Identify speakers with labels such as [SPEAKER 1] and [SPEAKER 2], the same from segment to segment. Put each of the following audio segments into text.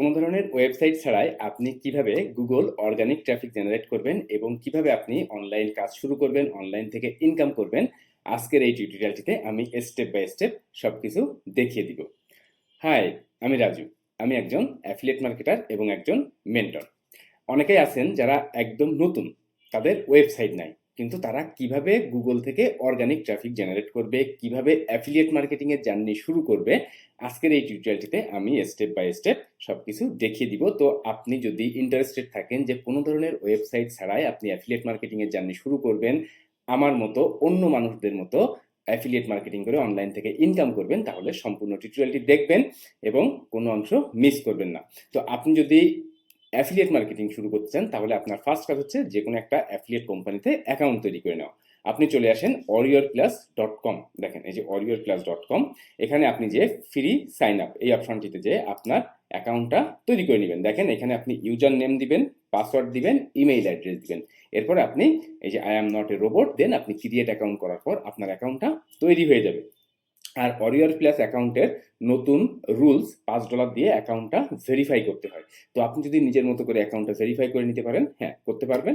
[SPEAKER 1] কোনো ধরনের ওয়েবসাইট ছাড়াই আপনি কীভাবে গুগল অর্গানিক ট্রাফিক জেনারেট করবেন এবং কীভাবে আপনি অনলাইন কাজ শুরু করবেন অনলাইন থেকে ইনকাম করবেন, আজকের এই টিউটোরিয়ালটিতে আমি স্টেপ বাই স্টেপ সব কিছু দেখিয়ে দিব। হাই আমি রাজু। আমি একজন অ্যাফিলিয়েট মার্কেটার এবং একজন মেন্টর অনেকেই আছেন যারা একদম নতুন, তাদের ওয়েবসাইট নাই। কিন্তু তারা কীভাবে গুগল থেকে অর্গানিক ট্রাফিক জেনারেট করবে, কীভাবে অ্যাফিলিয়েট মার্কেটিং এর জার্নি শুরু করবে, আজকের এই টিউটোরিয়ালটিতে আমি স্টেপ বাই স্টেপ সবকিছু দেখিয়ে দিব। তো আপনি যদি ইন্টারেস্টেড থাকেন যে কোনো ধরনের ওয়েবসাইট ছাড়াই আপনি অ্যাফিলিয়েট মার্কেটিং এর জার্নি শুরু করবেন, আমার মতো অন্য মানুষদের মতো অ্যাফিলিয়েট মার্কেটিং করে অনলাইন থেকে ইনকাম করবেন, তাহলে সম্পূর্ণ টিউটোরিয়ালটি দেখবেন এবং কোনো অংশ মিস করবেন না। তো আপনি যদি অ্যাফিলিয়েট মার্কেটিং শুরু করতে চান, তাহলে আপনার ফার্স্ট কাজ হচ্ছে যে কোনো একটা অ্যাফিলিয়েট কোম্পানিতে অ্যাকাউন্ট তৈরি করে নেওয়া। আপনি চলে আসেন অরিয়র প্লাস ডট কম দেখেন, এই যে অরিয়র প্লাস ডট কম এখানে আপনি যে ফ্রি সাইন আপ এই অপশনটিতে যে আপনার অ্যাকাউন্টটা তৈরি করে নেবেন। দেখেন, এখানে আপনি ইউজার নেম দিবেন পাসওয়ার্ড দিবেন ইমেইল অ্যাড্রেস দিবেন। এরপর আপনি এই যে I am not a robot then আপনি ক্রিয়েট অ্যাকাউন্ট করার পর আপনার অ্যাকাউন্টটা তৈরি হয়ে যাবে। আর অরিয়র প্লাস অ্যাকাউন্টের নতুন রুলস পাঁচ ডলার দিয়ে অ্যাকাউন্টটা ভেরিফাই করতে হয়। তো আপনি যদি নিজের মতো করে অ্যাকাউন্টটা ভেরিফাই করে নিতে পারেন হ্যাঁ করতে পারবেন।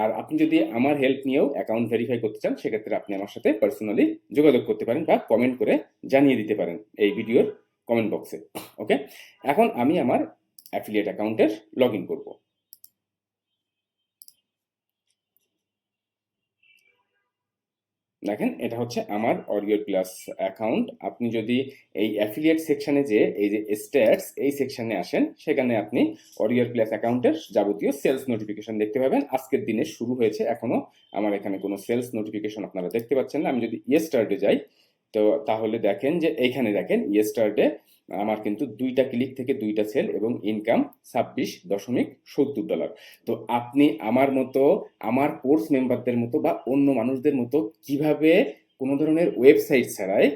[SPEAKER 1] আর আপনি যদি আমার হেল্প নিয়েও অ্যাকাউন্ট ভেরিফাই করতে চান, সেক্ষেত্রে আপনি আমার সাথে পার্সোনালি যোগাযোগ করতে পারেন বা কমেন্ট করে জানিয়ে দিতে পারেন এই ভিডিওর কমেন্ট বক্সে ওকে এখন আমি আমার অ্যাফিলিয়েট অ্যাকাউন্টের লগ ইন করব। দেখেন, এটা হচ্ছে আমার অডিও প্লাস অ্যাকাউন্ট আপনি যদি এই অ্যাফিলিয়েট সেকশানে যে, এই যে স্ট্যাটস এই সেকশানে আসেন, সেখানে আপনি অডিও প্লাস অ্যাকাউন্টের যাবতীয় সেলস নোটিফিকেশন দেখতে পাবেন। আজকের দিনে শুরু হয়েছে এখনও আমার এখানে কোনো সেলস নোটিফিকেশন আপনারা দেখতে পাচ্ছেন না। আমি যদি ইয়েস্টারডে যাই, তো তাহলে দেখেন যে, এইখানে দেখেন ইয়েস্টারডে আমার কিন্তু দুইটা ক্লিক থেকে দুইটা সেল এবং ইনকাম ছাব্বিশ দশমিক সত্তর ডলার তো আপনি আমার মতো, আমার কোর্স মেম্বারদের মতো বা অন্য মানুষদের মতো কীভাবে কোনো ধরনের ওয়েবসাইট ছাড়াই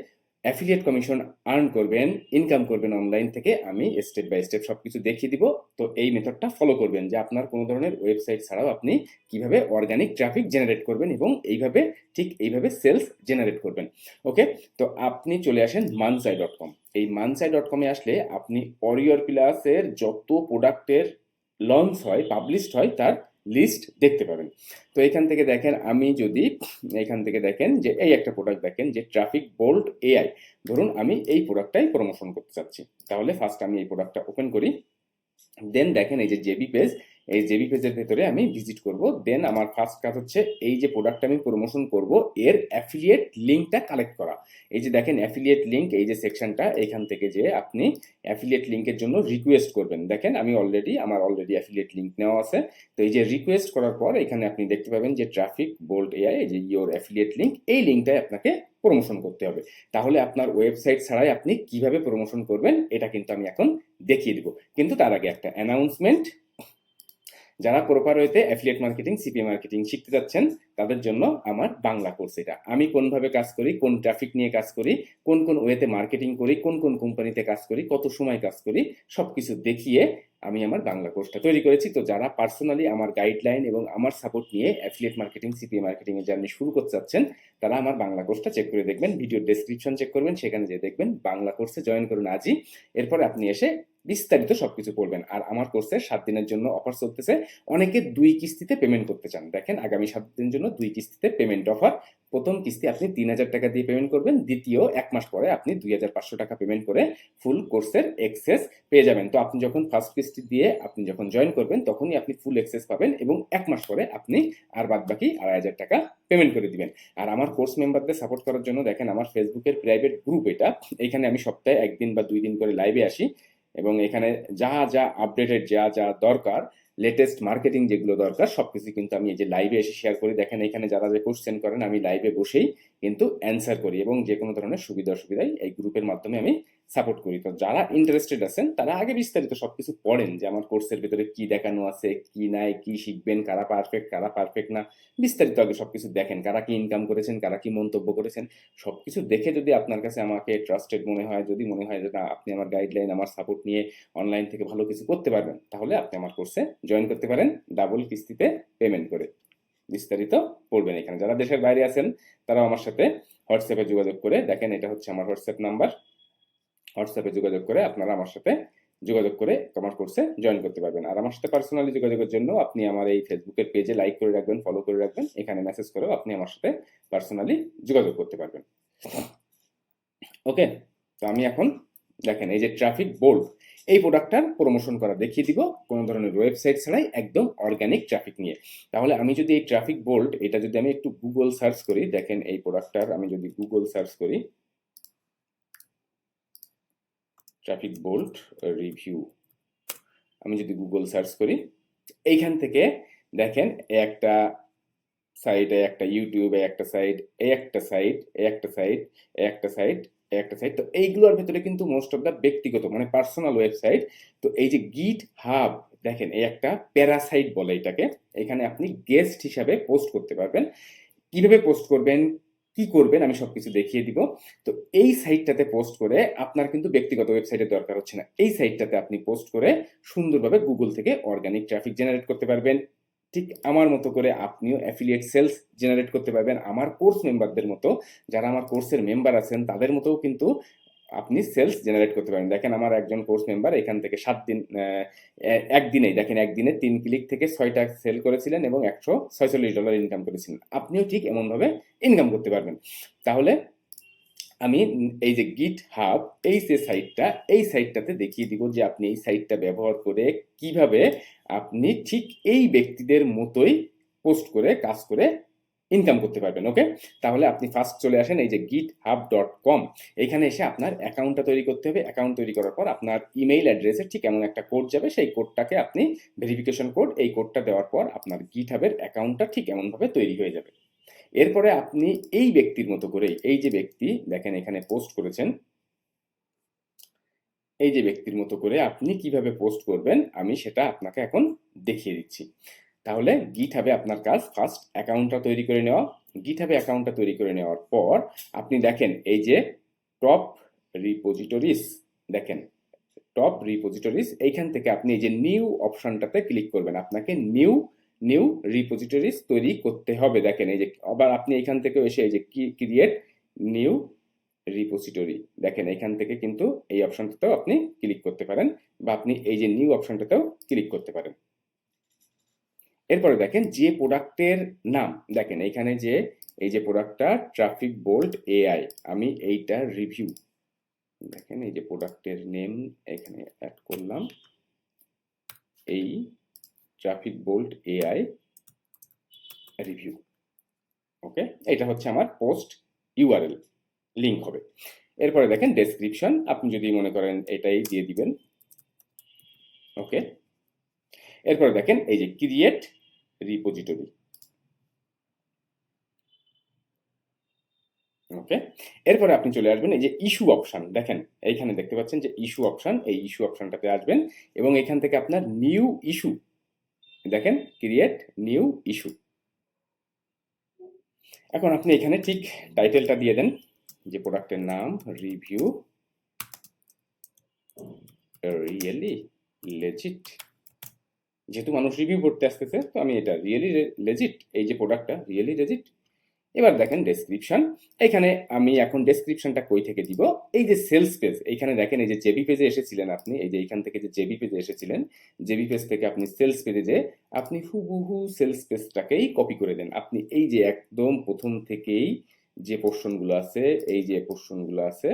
[SPEAKER 1] অ্যাফিলিয়েট কমিশন আর্ন করবেন ইনকাম করবেন অনলাইন থেকে, আমি স্টেপ বাই স্টেপ সব কিছু দেখিয়ে দিব। তো এই মেথডটা ফলো করবেন যে আপনার কোনো ধরনের ওয়েবসাইট ছাড়াও আপনি কীভাবে অর্গানিক ট্রাফিক জেনারেট করবেন এবং এইভাবে, ঠিক এইভাবে সেলস জেনারেট করবেন। ওকে তো আপনি চলে আসেন মানসাই ডট কম এই মানসাই ডট কমে আসলে আপনি অরিয়র প্লাসের যত প্রোডাক্টের লঞ্চ হয় পাবলিশড হয়, তার লিস্ট দেখতে পাবেন। তো এখান থেকে দেখেন, আমি যদি এখান থেকে দেখেন যে এই একটা প্রোডাক্ট দেখেন যে ট্রাফিক বোল্ট এআই ধরুন আমি এই প্রোডাক্টটাই প্রমোশন করতে চাচ্ছি। তাহলে ফার্স্ট আমি এই প্রোডাক্টটা ওপেন করি দেন দেখেন এই যে জেবি পেজ এই জেবি পেজের ভেতরে আমি ভিজিট করব দেন আমার ফার্স্ট কাজ হচ্ছে এই যে প্রোডাক্ট আমি প্রমোশন করব, এর অ্যাফিলিয়েট লিঙ্কটা কালেক্ট করা। এই যে দেখেন অ্যাফিলিয়েট লিঙ্ক এই যে সেকশনটা এখান থেকে যে আপনি অ্যাফিলিয়েট লিঙ্কের জন্য রিকোয়েস্ট করবেন। দেখেন আমি অলরেডি আমার অলরেডি অ্যাফিলিয়েট লিঙ্ক নেওয়া আছে। তো এই যে রিকোয়েস্ট করার পর এখানে আপনি দেখতে পাবেন যে ট্রাফিক বোল্ট এআই এই যে ইয়োর অ্যাফিলিয়েট লিঙ্ক এই লিঙ্কটাই আপনাকে প্রমোশন করতে হবে। তাহলে আপনার ওয়েবসাইট ছাড়াই আপনি কীভাবে প্রমোশন করবেন, এটা কিন্তু আমি এখন দেখিয়ে দিব। কিন্তু তার আগে একটা অ্যানাউন্সমেন্ট যারা প্রপার ওয়েতে অ্যাফিলিয়েট মার্কেটিং সিপি মার্কেটিং শিখতে যাচ্ছেন, তাদের জন্য আমার বাংলা কোর্স এটা। আমি কোনভাবে কাজ করি, কোন ট্রাফিক নিয়ে কাজ করি, কোন কোন ওয়েতে মার্কেটিং করি, কোন কোন কোম্পানিতে কাজ করি, কত সময় কাজ করি সব কিছু দেখিয়ে আমি আমার বাংলা কোর্সটা তৈরি করেছি। তো যারা পার্সোনালি আমার গাইডলাইন এবং আমার সাপোর্ট নিয়ে অ্যাফিলিয়েট মার্কেটিং সিপি মার্কেটিং এর জার্নি শুরু করতে চাচ্ছেন, তারা আমার বাংলা কোর্সটা চেক করে দেখবেন ভিডিও ডেসক্রিপশন চেক করবেন, সেখানে যে দেখবেন বাংলা কোর্সে জয়েন করুন আজই। এরপরে আপনি এসে বিস্তারিত সবকিছু পড়বেন আর আমার কোর্সে সাত দিনের জন্য অফার চলতেছে। অনেকে দুই কিস্তিতে পেমেন্ট করতে চান। দেখেন, আগামী সাত দিনের জন্য দুই কিস্তিতে পেমেন্ট অফার প্রথম কিস্তি আপনি তিন হাজার টাকা দিয়ে পেমেন্ট করবেন। দ্বিতীয় এক মাস পরে আপনি দুই হাজার পাঁচশো টাকা পেমেন্ট করে ফুল কোর্সের এক্সেস পেয়ে যাবেন। তো আপনি যখন ফার্স্ট কিস্তি দিয়ে আপনি যখন জয়েন করবেন, তখনই আপনি ফুল এক্সেস পাবেন এবং এক মাস পরে আপনি আর বাদ বাকি আড়াই হাজার টাকা পেমেন্ট করে দিবেন। আর আমার কোর্স মেম্বারদের সাপোর্ট করার জন্য দেখেন, আমার ফেসবুকের প্রাইভেট গ্রুপ এটা। এখানে আমি সপ্তাহে একদিন বা দুই দিন করে লাইভে আসি। এবং এখানে যা যা আপডেটেড যা যা দরকার লেটেস্ট মার্কেটিং যেগুলো দরকার সব কিছু কিন্তু আমি এই যে লাইভে এসে শেয়ার করি। দেখেন এখানে যারা যে কোশ্চেন করেন, আমি লাইভে বসেই কিন্তু অ্যান্সার করি এবং যে কোনো ধরনের সুবিধা অসুবিধাই এই গ্রুপের মাধ্যমে আমি সাপোর্ট করি। তো যারা ইন্টারেস্টেড আছেন, তারা আগে বিস্তারিত সবকিছু পড়েন যে আমার কোর্সের ভিতরে কি দেখানো আছে, কি নাই, কি শিখবেন, কারা পারফেক্ট কারা পারফেক্ট না। বিস্তারিত আগে সবকিছু দেখেন, কারা কি ইনকাম করেছেন, কারা কি মন্তব্য করেছেন। সবকিছু দেখে যদি আপনার কাছে আমাকে ট্রাস্টেড মনে হয়, যদি মনে হয় যে না, আপনি আমার গাইডলাইন আমার সাপোর্ট নিয়ে অনলাইন থেকে ভালো কিছু করতে পারবেন, তাহলে আপনি আমার কোর্সে জয়েন করতে পারেন ডাবল কিস্তিতে পেমেন্ট করে। বিস্তারিত পড়বেন এখানে। যারা দেশের বাইরে আছেন, তারাও আমার সাথে হোয়াটসঅ্যাপে যোগাযোগ করে দেখেন, এটা হচ্ছে আমার হোয়াটসঅ্যাপ নাম্বার হোয়াটসঅ্যাপে যোগাযোগ করে আপনারা আমার সাথে যোগাযোগ করে আমার কোর্সে জয়েন করতে পারবেন। আর আমার সাথে পার্সোনালি যোগাযোগের জন্য আপনি আমার এই ফেসবুকের পেজে লাইক করে রাখবেন ফলো করে রাখবেন, এখানে মেসেজ করেও আপনি আমার সাথে পার্সোনালি যোগাযোগ করতে পারবেন। ওকে তো আমি এখন দেখেন এই যে ট্রাফিক বোল্ড এই প্রোডাক্টটার প্রমোশন করা দেখিয়ে দিব। কোনো ধরনের ওয়েবসাইট ছাড়াই একদম অর্গানিক ট্রাফিক নিয়ে। তাহলে আমি যদি এই ট্রাফিক বোল্ড এটা যদি আমি একটু গুগল সার্চ করি, দেখেন এই প্রোডাক্টটার আমি যদি গুগল সার্চ করি ট্রাফিক বোল্ট রিভিউ আমি যদি গুগল সার্চ করি, এইখান থেকে দেখেন একটা সাইট একটা ইউটিউব একটা সাইট একটা সাইট একটা সাইট একটা সাইট একটা সাইট তো এইগুলোর ভেতরে কিন্তু মোস্ট অফ দ্য ব্যক্তিগত মানে পার্সোনাল ওয়েবসাইট তো এই যে গিট হাব দেখেন এই একটা প্যারাসাইট বলে এটাকে। এখানে আপনি গেস্ট হিসাবে পোস্ট করতে পারবেন। কীভাবে পোস্ট করবেন? কি করবেন আমি সবকিছু দেখিয়ে দিব। তো এই সাইটটাতে পোস্ট করে আপনার কিন্তু ব্যক্তিগত ওয়েবসাইটের দরকার হচ্ছে না। এই সাইটটাতে আপনি পোস্ট করে সুন্দরভাবে গুগল থেকে অর্গানিক ট্রাফিক জেনারেট করতে পারবেন। ঠিক আমার মতো করে আপনিও অ্যাফিলিয়েট সেলস জেনারেট করতে পারবেন। আমার কোর্স মেম্বারদের মতো, যারা আমার কোর্সের মেম্বার আছেন, তাদের মতোও কিন্তু আপনি সেলস জেনারেট করতে পারেন। দেখেন আমার একজন কোর্স মেম্বার এখান থেকে সাত দিন একদিনেই দেখেন একদিনে তিন ক্লিক থেকে ছয়টা সেল করেছিলেন এবং একশো ছয়চল্লিশ ডলার ইনকাম করেছিলেন। আপনিও ঠিক এমনভাবে ইনকাম করতে পারবেন। তাহলে আমি এই যে গিট হাব এই যে সাইটটা এই সাইটটাতে দেখিয়ে দিব যে আপনি এই সাইটটা ব্যবহার করে কীভাবে আপনি ঠিক এই ব্যক্তিদের মতোই পোস্ট করে, কাজ করে ইনকাম করতে পারবেন ওকে তাহলে আপনি ফার্স্ট চলে আসেন এই যে গিট হাব ডট কম এখানে এসে আপনার অ্যাকাউন্টটা তৈরি করতে হবে। অ্যাকাউন্ট তৈরি করার পর আপনার ইমেইল অ্যাড্রেসে ঠিক এমন একটা কোড যাবে। সেই কোডটাকে আপনি ভেরিফিকেশন কোড এই কোডটা দেওয়ার পর আপনার গিট হাবের অ্যাকাউন্টটা ঠিক এমনভাবে তৈরি হয়ে যাবে। এরপরে আপনি এই ব্যক্তির মতো করেই এই যে ব্যক্তি, দেখেন এখানে পোস্ট করেছেন। এই যে ব্যক্তির মতো করে আপনি কীভাবে পোস্ট করবেন, আমি সেটা আপনাকে এখন দেখিয়ে দিচ্ছি। তাহলে গিট হবে আপনার কাজ ফার্স্ট অ্যাকাউন্টটা তৈরি করে নেওয়া। গিট হবে অ্যাকাউন্টটা তৈরি করে নেওয়ার পর আপনি দেখেন এই যে টপ রিপোজিটরিস দেখেন টপ রিপোজিটরিস এইখান থেকে আপনি এই যে নিউ অপশনটাতে ক্লিক করবেন। আপনাকে নিউ নিউ রিপোজিটরিস তৈরি করতে হবে। দেখেন এই যে আবার আপনি এখান থেকে এসে এই যে ক্রিয়েট নিউ রিপোজিটরি দেখেন এখান থেকে কিন্তু এই অপশনটাতেও আপনি ক্লিক করতে পারেন বা আপনি এই যে নিউ অপশনটাতেও ক্লিক করতে পারেন। এরপরে দেখেন যে প্রোডাক্টের নাম, দেখেন এখানে যে, এই যে প্রোডাক্টটা ট্রাফিক বোল্ট এআই আমি এইটা রিভিউ দেখেন এই যে প্রোডাক্টের নেম এখানে অ্যাড করলাম, এই traffic bolt AI review okay এটা হচ্ছে আমার পোস্ট ইউআরএল লিঙ্ক হবে। এরপরে দেখেন ডেসক্রিপশন আপনি যদি মনে করেন এটাই দিয়ে দিবেন ওকে এরপরে দেখেন এই যে ক্রিয়েট রিপোজিটরি ওকে এরপরে আপনি চলে আসবেন এই যে ইস্যু অপশন দেখেন, এইখানে দেখতে পাচ্ছেন যে ইস্যু অপশন এই ইস্যু অপশনটাতে আসবেন এবং এখান থেকে আপনার নিউ ইস্যু দেখেন ক্রিয়েট নিউ ইস্যু এখন আপনি এখানে ঠিক টাইটেলটা দিয়ে দেন, যে প্রোডাক্টের নাম রিভিউ রিয়েলি লেজিট যেহেতু মানুষ রিভিউ করতে আসতেছে, তো আমি এটা রিয়েলি লেজিট এই যে প্রোডাক্টটা রিয়েলি লেজিট এবার দেখেন ডেসক্রিপশন এখানে আমি এখন ডেসক্রিপশনটা কই থেকে দিব? এই যে সেলস পেজ এইখানে দেখেন এই যে জেবি পেজে এসেছিলেন আপনি, এই যে এইখান থেকে যে জেবি পেজে এসেছিলেন জেবি পেজ থেকে আপনি সেলস পেজে যে আপনি হুবহু সেলস পেজটাকেই কপি করে দেন। আপনি এই যে একদম প্রথম থেকেই যে পোর্শনগুলো আছে, এই যে পোর্শনগুলো আছে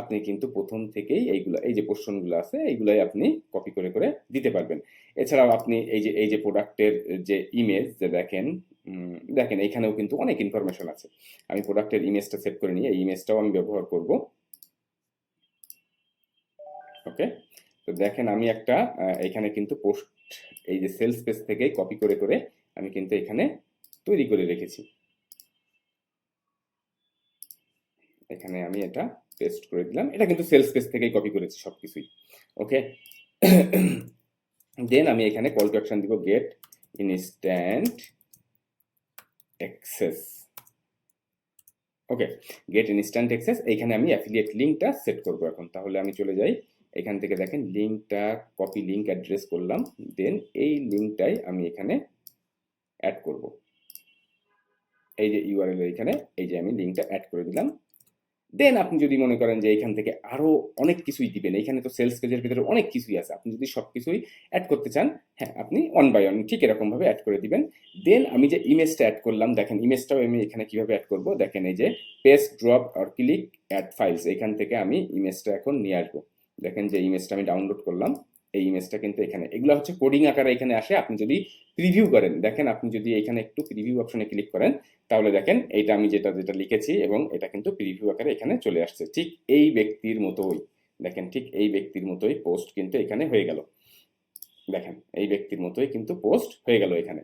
[SPEAKER 1] আপনি কিন্তু প্রথম থেকেই এইগুলো, এই যে পোর্শনগুলো আছে, এইগুলাই আপনি কপি করে করে দিতে পারবেন। এছাড়াও আপনি এই যে এই যে প্রোডাক্টের যে ইমেজ যে দেখেন দেখেন এখানেও কিন্তু অনেক ইনফরমেশন আছে। আমি প্রোডাক্টের ইমেজটা সেভ করে নিই, এই ইমেজটাও আমি ব্যবহার করব। ওকে? তো দেখেন আমি একটা এখানে কিন্তু পোস্ট এই যে সেলস পেজ থেকে কপি করে করে আমি কিন্তু এখানে তৈরি করে রেখেছি। এখানে আমি এটা পেস্ট করে দিলাম। এটা কিন্তু সেলস পেজ থেকেই কপি করেছি সবকিছুই। ওকে দেন আমি এখানে কল টু অ্যাকশন দিব get instant access okay get instant access এইখানে আমি অ্যাফিলিয়েট লিঙ্কটা সেট করব এখন। তাহলে আমি চলে যাই। এখান থেকে দেখেন লিঙ্কটা কপি লিঙ্ক অ্যাড্রেস করলাম। দেন এই লিঙ্কটাই আমি এখানে অ্যাড করব। এই যে ইউআরএল এখানে, এই যে আমি লিঙ্কটা অ্যাড করে দিলাম। দেন আপনি যদি মনে করেন যে এখান থেকে আরও অনেক কিছুই দিবেন, এখানে তো সেলস পেজের ভিতরে অনেক কিছুই আছে, আপনি যদি সব কিছুই অ্যাড করতে চান হ্যাঁ আপনি অন বাই ওয়ান ঠিক এরকমভাবে অ্যাড করে দিবেন। দেন আমি যে ইমেজটা অ্যাড করলাম, দেখেন ইমেজটাও আমি এখানে কীভাবে অ্যাড করব? দেখেন এই যে পেস্ট ড্রপ আর ক্লিক অ্যাড ফাইলস এখান থেকে আমি ইমেজটা এখন নিয়ে আসব। দেখেন যে ইমেজটা আমি ডাউনলোড করলাম। এই ইমেজটা কিন্তু এখানে। এগুলো হচ্ছে কোডিং আকারে এখানে আসে। আপনি যদি প্রিভিউ করেন, দেখেন আপনি যদি এখানে একটু প্রিভিউ অপশনে ক্লিক করেন, তাহলে দেখেন এইটা আমি যেটা যেটা লিখেছি এবং এটা কিন্তু প্রিভিউ আকারে এখানে চলে আসছে। ঠিক এই ব্যক্তির মতোই। দেখেন ঠিক এই ব্যক্তির মতোই পোস্ট কিন্তু এখানে হয়ে গেল। দেখেন এই ব্যক্তির মতোই কিন্তু পোস্ট হয়ে গেল এখানে।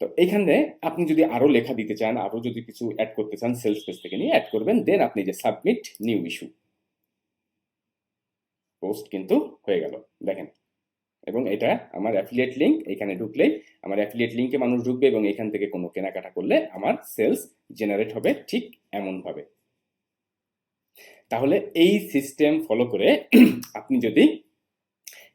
[SPEAKER 1] তো এখানে আপনি যদি আরও লেখা দিতে চান, আরও যদি কিছু অ্যাড করতে চান সেলস পেজ থেকে নিয়ে অ্যাড করবেন দেন আপনি যে সাবমিট নিউ ইস্যু পোস্ট কিন্তু হয়ে গেল। দেখেন। এবং এটা আমার অ্যাফিলিয়েট লিঙ্ক এখানে ঢুকলেই আমার অ্যাফিলিয়েট লিঙ্কে মানুষ ঢুকবে এবং এখান থেকে কোনো কেনাকাটা করলে আমার সেলস জেনারেট হবে ঠিক এমনভাবে। তাহলে এই সিস্টেম ফলো করে আপনি যদি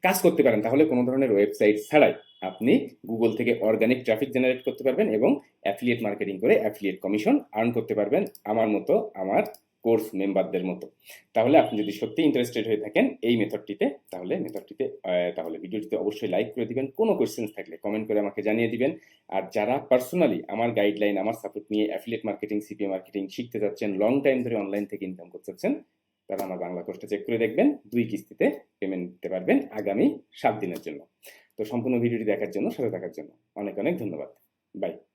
[SPEAKER 1] কাজ করতে পারেন, তাহলে কোনো ধরনের ওয়েবসাইট ছাড়াই আপনি গুগল থেকে অর্গানিক ট্রাফিক জেনারেট করতে পারবেন এবং অ্যাফিলিয়েট মার্কেটিং করে অ্যাফিলিয়েট কমিশন আর্ন করতে পারবেন। আমার মতো আমার কোর্স মেম্বারদের মতো। তাহলে আপনি যদি সত্যি ইন্টারেস্টেড হয়ে থাকেন এই মেথডটিতে, তাহলে মেথডটিতে তাহলে ভিডিওটিতে অবশ্যই লাইক করে দিবেন। কোনো কোয়েশ্চেন্স থাকলে কমেন্ট করে আমাকে জানিয়ে দিবেন। আর যারা পার্সোনালি আমার গাইডলাইন আমার সাপোর্ট নিয়ে অ্যাফিলিয়েট মার্কেটিং সিপিএ মার্কেটিং শিখতে যাচ্ছেন লং টাইম ধরে অনলাইন থেকে ইনকাম করতে চাচ্ছেন তারা আমার বাংলা কোর্সটা চেক করে দেখবেন, দুই কিস্তিতে পেমেন্ট দিতে পারবেন আগামী সাত দিনের জন্য। তো সম্পূর্ণ ভিডিওটি দেখার জন্য, সাথে থাকার জন্য অনেক অনেক ধন্যবাদ। বাই